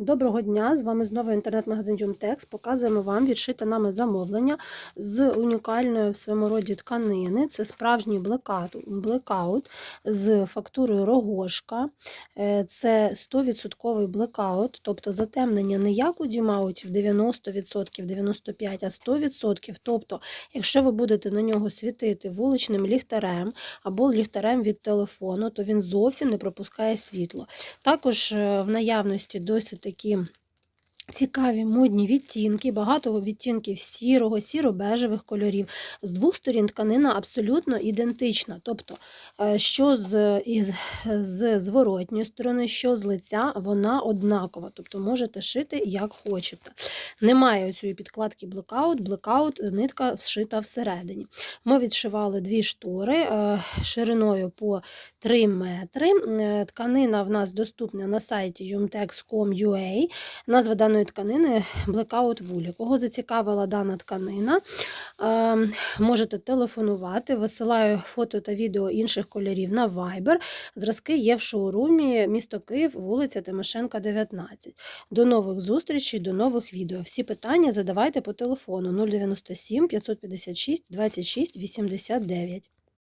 Доброго дня! З вами знову інтернет-магазин Юмтекс. Показуємо вам відшите нами замовлення з унікальної в своєму роді тканини. Це справжній блекаут, з фактурою рогошка. Е, Це 100% блекаут, тобто затемнення не як у дімаутів 90%, 95%, а 100%. Тобто, якщо ви будете на нього світити вуличним ліхтарем або ліхтарем від телефону, то він зовсім не пропускає світло. Також е, в наявності досить такі цікаві модні відтінки, багато відтінків сірого, сіро-бежевих кольорів. З двох сторін тканина абсолютно ідентична. Тобто, е, що з, із, з зворотньої сторони, що з лиця, вона однакова. Тобто можете шити як хочете. Немає цієї підкладки блекаут, блекаут нитка вшита всередині. Ми відшивали дві штори е, шириною по 3 метри. Е, Тканина в нас доступна на сайті yumtex.com.ua. Назва даної тканини Blackout Wool. Кого зацікавила дана тканина, е, можете телефонувати, висилаю фото та відео інших кольорів на Viber. Зразки є в шоурумі місто Київ, вулиця Тимошенка, 19. До нових зустрічей, до нових відео. Всі питання задавайте по телефону 097 556 26 89.